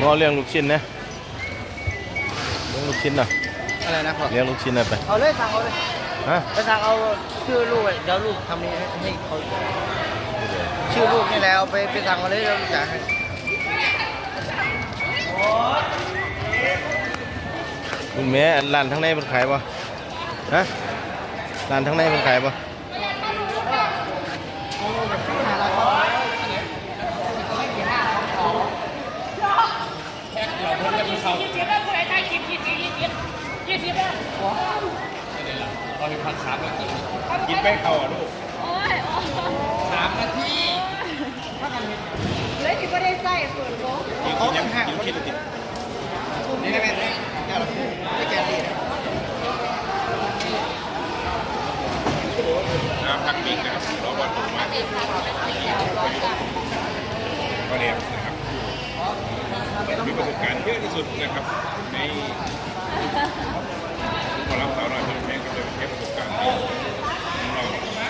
งอเลี้ยงลูกชิ้นนะเลี้ยงลูกชิ้นหน่อยอะไรนะพ่อเลี้ยงลูกชิ้นหน่อยไปเอาเลยสั่งเอาเลยฮะไปสั่งเอาชื่อลูกเดี๋ยวลูกทำนี้ให้เขาชื่อลูกนี่แหละเอาไปไปสั่งเอาเลยแล้วลูกจ่ายให้คุณแม่ร้านทั้งในมันขายป่ะฮะร้านทั้งในมันขายป่ะ ยี่สิบแล้วผู้ใดถ่ายคลิปยี่สิบยี่สิบยี่สิบแล้ว กินไปเขาอะลูก โอ้ย สามนาที เลยที่ไม่ได้ใส่ เปิดโลกกินยังคิดติดนี่ไม่ไม่ไม่ไม่แกดีนะน้ำพักปิ้งนะครับรอบอลถูกมากก็เรียนนะครับมีประสบการณ์เยอะที่สุดนะครับ ในพอรับสาวน้อยเพื่อนแพงก็เลยเก็บประสบการณ์ที่ของเราไว้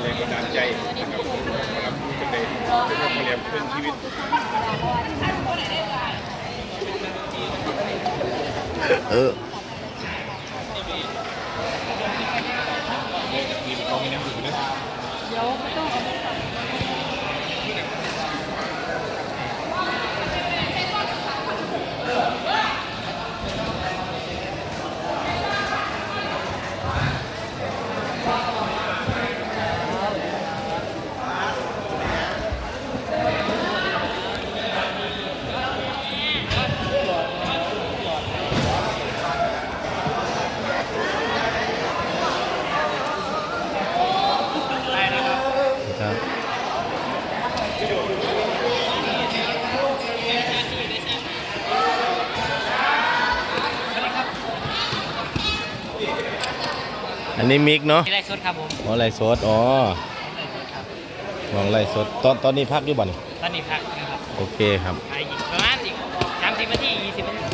แรงบันดาลใจนะครับมารับรู้กันเลย เป็นพอเรียนเพื่อนชีวิตเออมีเขามีน้ำดื่มด้วยค อันนี้มิกเนาะมีอะไรสดครับผมมองไรสดอ๋อมองไรสดตอนตอนนี้พักอยู่บ่อนตอนนี้พักนะครับโอเคครับไปอีกประมาณอีกสามสิบนาทียี่สิบนาที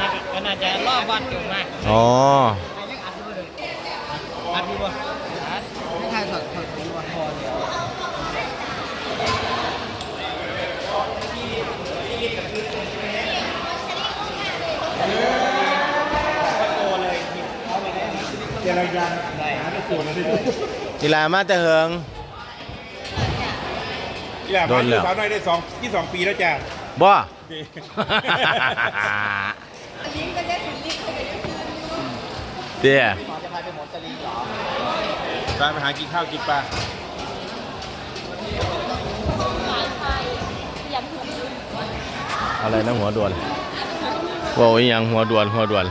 น่าจะก็น่าจะรอบบอลอยู่มากอ๋อ อัดดีบ่อัดไม่ใช่สดสดดีบ่พอเลยเจรยันได้หาไปตัวเลยดิกีฬามาแต่เหิงกีฬาโดบานสแล้วสาวน้อยได้สองที่สองปีแล้วจ้าบ่นี่เตี้ยหมอจะพาไปหมอสลีเหรอตามไปหากินข้าวกินปลาอะไรนะหัวด่วนว่าอีหยังหัวด่วนหัวด่วนอ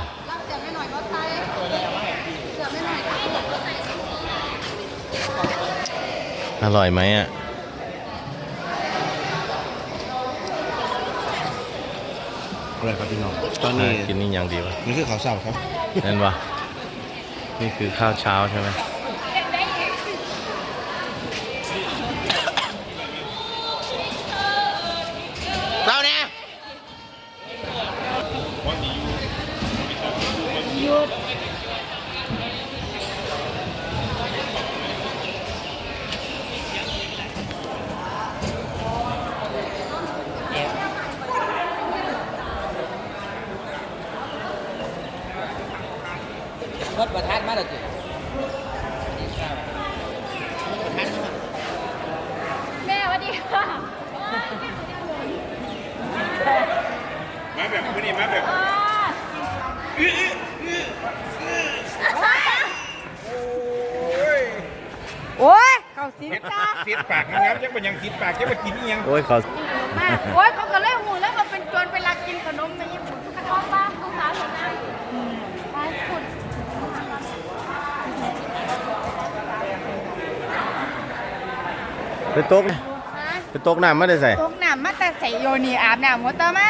ร่อยไหมอะ อะไรครับพี่น้อง ตอนนี้ กินนี่ยังดีวะนี่คือข้าวเช้าครับนั่นวะนี่คือข้าวเช้าใช่ไหม เราเนี่ย รถประทัดมาแล้วจิ แม่สวัสดีค่ะ มาแบบไม่นี่มาแบบโอ้ยเขาสิจ้าเสียดปากนะครับยังเป็นยังคิดปากยังมากินนี่ยังโอ้ยเขามากโอ้ยเขาก็เลยหูแล้วมันเป็นจรไปลักกินขนมในญี่ปุ่นกระท้อบ้างต้องสาวของนางไปขุดไปตกนะไปตกน้ำไม่ได้ใส่ตกน้ำมาแต่ใส่โยนีอาบน้ำหัวเตามา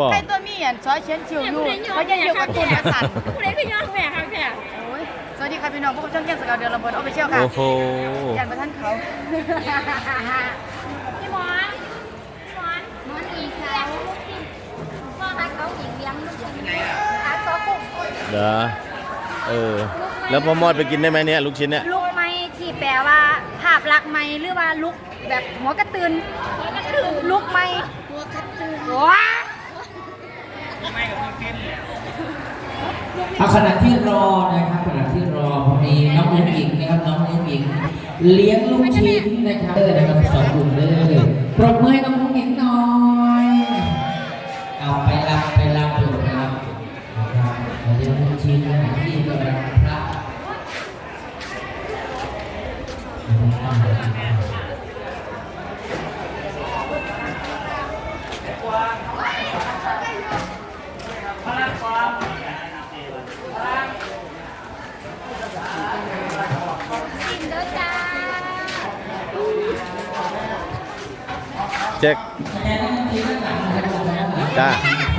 บอก ใครตัวมีอะซอยเชนชิวอยู่เขาจะอยู่กับคุณประสันผู้ใดคือยอดแม่ครับแม่โอ้ยสวัสดีค่ะพี่น้องพวกเราช่องเกี่ยงสกาวเดือนละเบิดเอาไปเชี่ยวค่ะโอ้โหยันประท่านเขาพี่หมอนพี่หมอนหมอนอีสาวพ่อฮักเขาหญิงเลี้ยงลูกยังไงอะฮักซอกุ้งเด้อเออ แล้วพ่อมอดไปกินได้ไหมเนี่ยลูกชิ้นเนี่ยลูกไม่แปลว่า ภาพลักษณ์ใหม่หรือว่าลุกแบบหัวกระตือนหัวกระตือนลุกใหม่หัวกระตือนว้า เอาขณะที่รอนะครับขณะที่รอพอดีน้องอุ้งอิงนะครับน้องอุ้งอิงเลี้ยงลูกชิ้นนะครับเลยนะครับสองกลุ่มเลยปรบมือให้น้องอุ้งอิง ข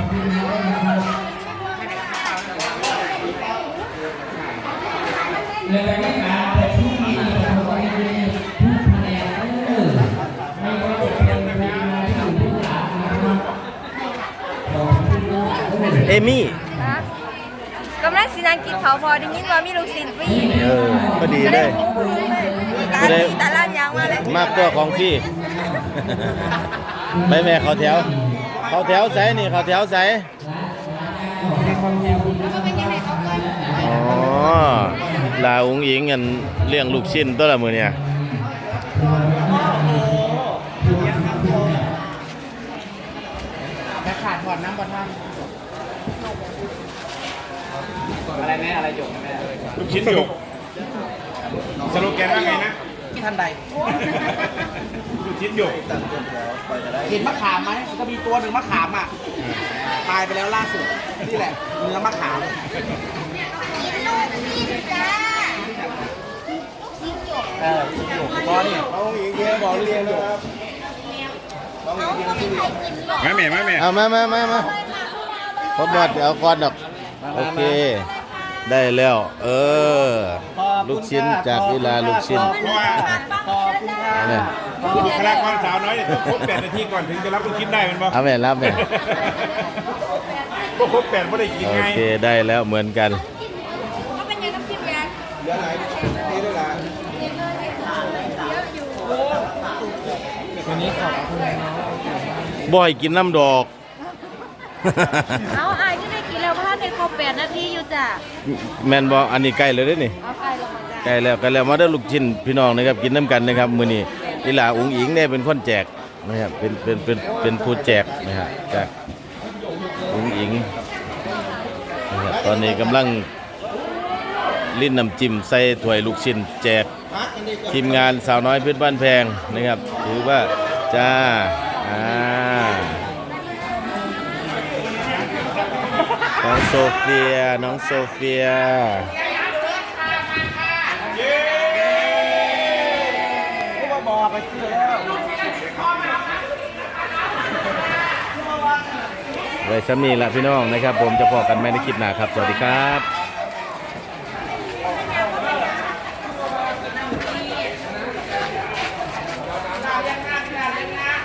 อบคุณมากเลยเอมี่กำลังสินางกินเขาวพอได้ยินว่ามีลูกศิษย์ฟรีเออพอดีเลย ตาดีตาล้านยางมาเลย มากตัวของพี่ ไปแม่เขาแถว เขาแถวใสนี่เขาแถวใสอ๋อลาอุ้งอิงกันเลี้ยงลูกชิ้นตัวละมือเนี่ยแม่ขาดถอดน้ำบะท่านอะไรแม่อะไรหยกแม่ลูกชิ้นหยกสโลแกนว่าไงนะ ท่านใดลูกชิ้นหยกเห็นมะขามไหมก็มีตัวหนึ่งมะขามอะตายไปแล้วล่าสุดนี่แหละเนื้อมะขามเออชิ้นหยกบอนี่เขาอีกเยอะบอกเรียนนะครับมาแม่มาแม่เอามามามามาพบหมดเอาก่อนดอก โอเค ได้แล้ว เออ ลูกชิ้นจากวิลาลูกชิ้น เพราะว่าขอบคุณค่ะ เนี่ย บุคลากรสาวน้อยเนี่ยต้องครบแปดนาทีก่อนถึงจะรับลูกชิ้นได้เป็นบ่เอาแม่รับแม่ก็ครบแปดไม่ได้กินโอไงเคได้แล้วเหมือนกันเขาเป็นยังน้ำจิ้มยาวันนี้ขอบคุณน้องบ่อยกินน้ำดอก เอาอา บแปดนาทีอยู่จ้ะแมนบออันนี้ใกล้เลยเด้อนี่เอาไปลงมาจ้ะใกล้แล้วใกล้แล้วมาได้อลูกชิ้นพี่น้องนะครับกินน้ำกันนะครับมื้อนี้อีหลาอุ๋งอิงเนี่ยเป็นคนแจกนะครับเป็นเป็นเป็นเป็นผู้แจกนะครับจากอุ๋งอิงนะครับตอนนี้กำลังลิ้นน้ำจิ้มใส่ถ้วยลูกชิ้นแจกทีมงานสาวน้อยเพชรบ้านแพงนะครับ ถือว่าจ้าอ่า น้องโซเฟีย น้องโซเฟียก็บอกไปซื้อแล้วไว้ซ้ำนี้ละพี่น้องนะครับ ผมจะพอกันไหมในคลิปหน้าครับ สวัสดีครับ